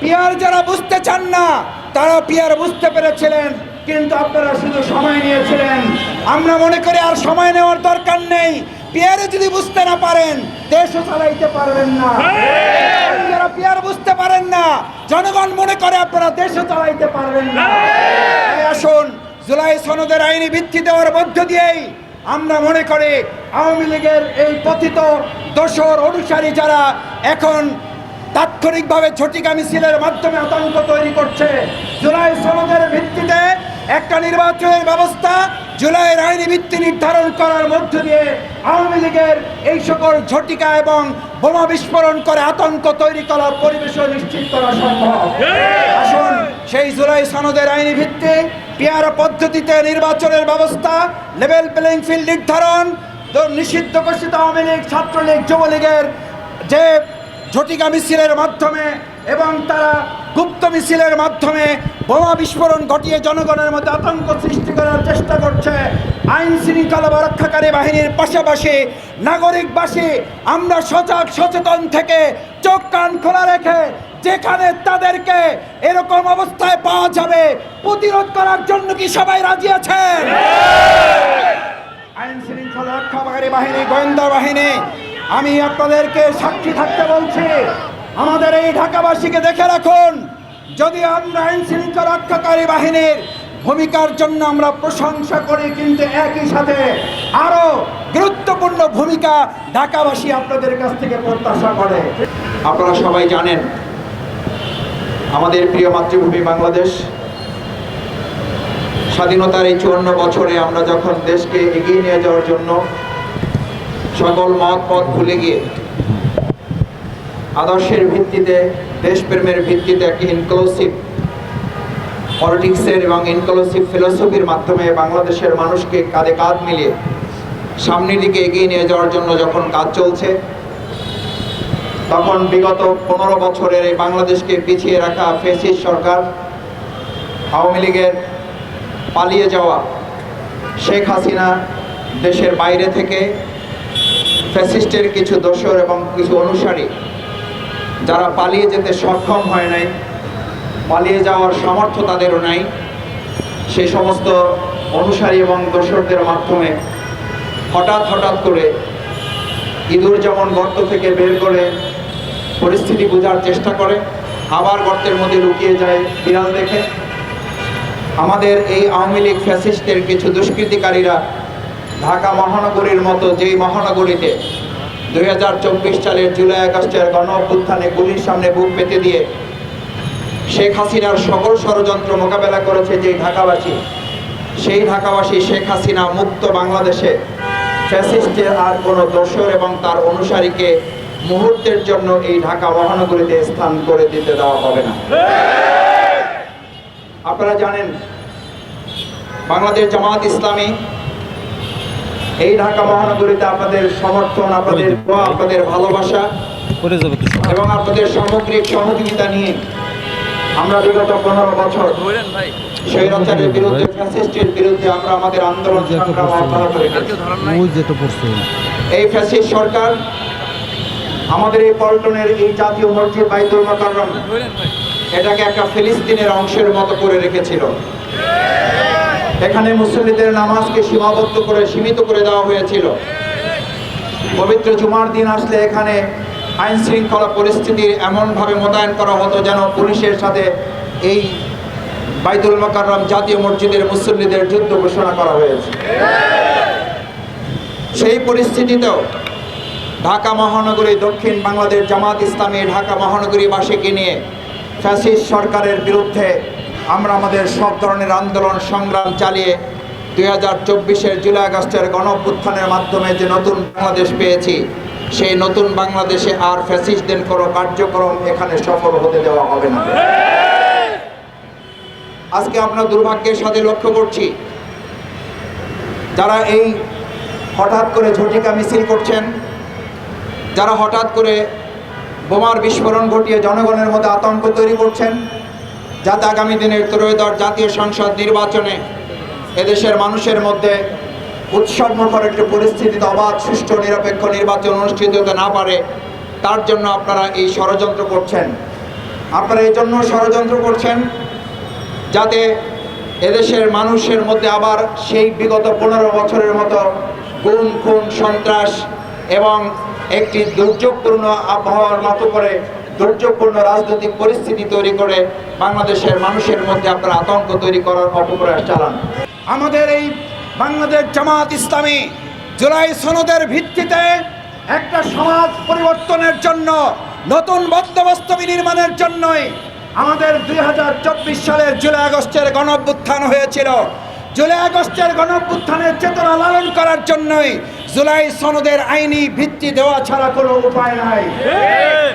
Peer যারা বুঝতে চান না তারা পিয়ার বুঝতে পেরেছিলেন কিন্তু আপনারা শুধু সময় নিয়েছিলেন। আমরা মনে করি আর সময় নেওয়ার দরকার নেই। পিয়ারে যদি বুঝতে না পারেন দেশও চালাইতে পারবেন না। যারা পিয়ার বুঝতে পারেন না জনগণ মনে করে আপনারা দেশও চালাইতে পারবেন না। আসুন জুলাই সনদের আইনি ভিত্তি দেওয়ার মধ্য দিয়েই আমরা মনে করি আওয়ামী লীগের এই পতিত দোষর অনুসারী যারা এখন তাৎক্ষণিকভাবে ঝটিকা মিছিলের মাধ্যমে আতঙ্ক তৈরি করছে। জুলাই সনদের ভিত্তিতে একটা নির্বাচনের ব্যবস্থা জুলাইয়ের আইনি ভিত্তি নির্ধারণ করার মধ্য দিয়ে আওয়ামী লীগের এই সকল ঝটিকা এবং বোমা বিস্ফোরণ করে আতঙ্ক তৈরি করার পরিবেশও নিশ্চিত করা সম্ভব। আসুন, সেই জুলাই সনদের আইনি ভিত্তি, পিয়ার পদ্ধতিতে নির্বাচনের ব্যবস্থা লেভেল প্লেইং ফিল্ড নির্ধারণ নিষিদ্ধ ঘোষিত আওয়ামী লীগ, ছাত্রলীগ, যুবলীগের যে ঝটিকা মিছিলের মাধ্যমে এবং তারা গুপ্ত মিছিলের মাধ্যমে বোমা বিস্ফোরণ ঘটিয়ে জনগণের মধ্যে আতঙ্ক সৃষ্টি করার চেষ্টা করছে। আইন শৃঙ্খলা রক্ষাকারী বাহিনীর পাশাপাশি নাগরিকবাসী আমরা সজাগ সচেতন থেকে চোখ কান খোলা রেখে যেখানে তাদেরকে এরকম অবস্থায় পাওয়া যাবে প্রতিরোধ করার জন্য কি সবাই রাজি আছেন? আইন শৃঙ্খলা রক্ষাকারী বাহিনী গোয়েন্দা বাহিনী আমি আপনাদেরকে সাক্ষী থাকতে বলছি, আমাদের এই ঢাকাবাসীকে দেখে রাখুন, যদি আমরা আইন শৃঙ্খলা রক্ষাকারী বাহিনীর ভূমিকার জন্য আমরা প্রশংসা করি, কিন্তু একই সাথে আরও গুরুত্বপূর্ণ ভূমিকা ঢাকাবাসী আপনাদের কাছ থেকে প্রত্যাশা করে। আপনারা সবাই জানেন, আমাদের প্রিয় মাতৃভূমি বাংলাদেশ, স্বাধীনতার এই চুয়ান্ন বছরে আমরা যখন দেশকে এগিয়ে নিয়ে যাওয়ার জন্য সকল মত পথ ভুলে গিয়ে আদর্শের ভিত্তিতে, দেশপ্রেমের ভিত্তিতে একটি ইনক্লুসিভ পলিটিক্সের এবং ইনক্লুসিভ ফিলোসফির মাধ্যমে বাংলাদেশের মানুষকে কাঁধে কাঁধ মিলিয়ে সামনের দিকে এগিয়ে নিয়ে যাওয়ার জন্য যখন কাজ চলছে, তখন বিগত পনেরো বছরের এই বাংলাদেশকে পিছিয়ে রাখা ফেসিস সরকার, আওয়ামী লীগের পালিয়ে যাওয়া শেখ হাসিনা দেশের বাইরে থেকে ফ্যাসিস্টের কিছু দোসর এবং কিছু অনুসারী যারা পালিয়ে যেতে সক্ষম হয় নাই, পালিয়ে যাওয়ার সামর্থ্য তাদেরও নাই, সেই সমস্ত অনুসারী এবং দোসরদের মাধ্যমে হঠাৎ হঠাৎ করে ইঁদুর যেমন গর্ত থেকে বের করে পরিস্থিতি বোঝার চেষ্টা করে, আবার গর্তের মধ্যে লুকিয়ে যায় বিড়াল দেখে। আমাদের এই আওয়ামী লীগ ফ্যাসিস্টের কিছু দুষ্কৃতিকারীরা ঢাকা মহানগরীর মতো যেই মহানগরীতে দুই হাজার চব্বিশ সালের জুলাই আগস্টের গণ অভ্যুত্থানে গুলির সামনে বুক পেতে দিয়ে শেখ হাসিনার সকল ষড়যন্ত্র মোকাবেলা করেছে যেই ঢাকাবাসী, সেই ঢাকাবাসী শেখ হাসিনা মুক্ত বাংলাদেশে ফ্যাসিস্টের আর কোনো দোসর এবং তার অনুসারীকে মুহূর্তের জন্য এই ঢাকা মহানগরীতে স্থান করে দিতে দেওয়া হবে না। আপনারা জানেন, বাংলাদেশ জামাত ইসলামী এই ঢাকা মহানগরীতে আপনাদের সমর্থন আপনাদের আপনাদের ভালোবাসা। এবং আপনাদের সামগ্রিক সহযোগিতা নিয়ে আমরা বিগত পনেরো বছর স্বৈরাচারের বিরুদ্ধে ফ্যাসিস্টের বিরুদ্ধে আমরা আমাদের আন্দোলন সংগ্রাম অব্যাহত রেখেছি। এই ফ্যাসিস্ট সরকার আমাদের এই পল্টনের এই জাতীয় মসজিদ বাইতুল মোকাররম এটাকে একটা ফিলিস্তিনের অংশের মতো করে রেখেছিল। এখানে মুসল্লিদের নামাজকে সীমাবদ্ধ করে, সীমিত করে দেওয়া হয়েছিল। পবিত্র জুমার দিন আসলে এখানে আইন শৃঙ্খলা পরিস্থিতির এমনভাবে মোতায়েন করা হতো যেন পুলিশের সাথে এই বাইতুল মোকাররম জাতীয় মসজিদের মুসল্লিদের যুদ্ধ ঘোষণা করা হয়েছে। সেই পরিস্থিতিতেও ঢাকা মহানগরী, দক্ষিণ বাংলাদেশ জামাত ইসলামী ঢাকা মহানগরীবাসীকে নিয়ে ফ্যাসিস্ট সরকারের বিরুদ্ধে আমরা আমাদের সব ধরনের আন্দোলন, সংগ্রাম চালিয়ে দুই হাজার চব্বিশের জুলাই আগস্টের গণ অভ্যুত্থানের মাধ্যমে যে নতুন বাংলাদেশ পেয়েছি, সেই নতুন বাংলাদেশে আর ফ্যাসিস্টদের কোনো কার্যক্রম এখানে সফল হতে দেওয়া হবে না। আজকে আমরা দুর্ভাগ্যের সাথে লক্ষ্য করছি, যারা এই হঠাৎ করে ঝটিকা মিছিল করছেন, যারা হঠাৎ করে বোমার বিস্ফোরণ ঘটিয়ে জনগণের মধ্যে আতঙ্ক তৈরি করছেন যাতে আগামী দিনের ত্রয়োদশ জাতীয় সংসদ নির্বাচনে এদেশের মানুষের মধ্যে উৎসব মুখর একটি পরিস্থিতিতে অবাধ, সুষ্ঠু, নিরপেক্ষ নির্বাচন অনুষ্ঠিত হতে না পারে, তার জন্য আপনারা এই ষড়যন্ত্র করছেন। আপনারা এই জন্য ষড়যন্ত্র করছেন যাতে এদেশের মানুষের মধ্যে আবার সেই বিগত পনেরো বছরের মতো গুম, খুন, সন্ত্রাস এবং একটি দুর্যোগপূর্ণ আবহাওয়ার মতো করে দুর্যোগপূর্ণ রাজনৈতিক পরিস্থিতি তৈরি করে বাংলাদেশের মানুষের মধ্যে আপনারা আতঙ্ক তৈরি করার অপপ্রয়াস চালান। আমাদের এই বাংলাদেশ জামাত ইসলামী জুলাই সনদের ভিত্তিতে একটা সমাজ পরিবর্তনের জন্য, নতুন বন্দোবস্ত বিনির্মাণের জন্যই আমাদের দুই হাজার চব্বিশ সালের জুলাই আগস্টের গণঅভ্যুত্থান হয়েছিল। জুলাই আগস্টের গণঅভ্যুত্থানের চেতনা লালন করার জন্যই জুলাই সনদের আইনি ভিত্তি দেওয়া ছাড়া কোনো উপায় নাই।